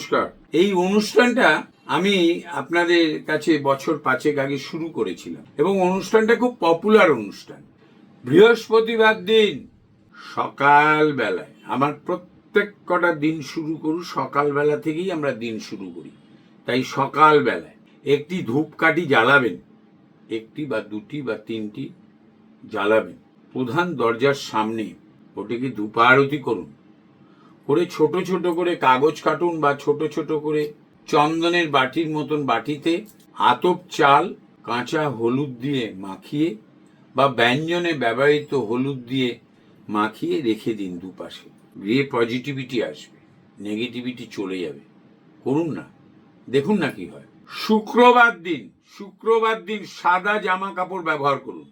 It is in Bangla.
নমস্কার। এই অনুষ্ঠানটা আমি আপনাদের কাছে বছর পাঁচেক আগে শুরু করেছিলাম এবং অনুষ্ঠানটা খুব পপুলার অনুষ্ঠান। বৃহস্পতিবার দিন সকাল বেলায় আমার প্রত্যেক কটা দিন শুরু করু সকালবেলা থেকেই আমরা দিন শুরু করি। তাই সকাল বেলায় একটি ধূপকাঠি জ্বালাবেন, একটি বা দুটি বা তিনটি জ্বালাবেন। প্রধান দরজার সামনে ওটাকে ধূপারতি করুন। করে ছোট ছোট করে কাগজ কাটুন বা ছোট ছোট করে চন্দনের বাটির মতন বাটিতে আতপ চাল, কাঁচা হলুদ দিয়ে মাখিয়ে বা ব্যঞ্জনে ব্যবহৃত হলুদ দিয়ে মাখিয়ে রেখে দিন দুপাশে। গৃহে পজিটিভিটি আসবে নেগেটিভিটি চলে যাবে। করুন না। দেখুন না কি হয়। শুক্রবার দিন শুক্রবার দিন সাদা জামা কাপড় ব্যবহার করুন।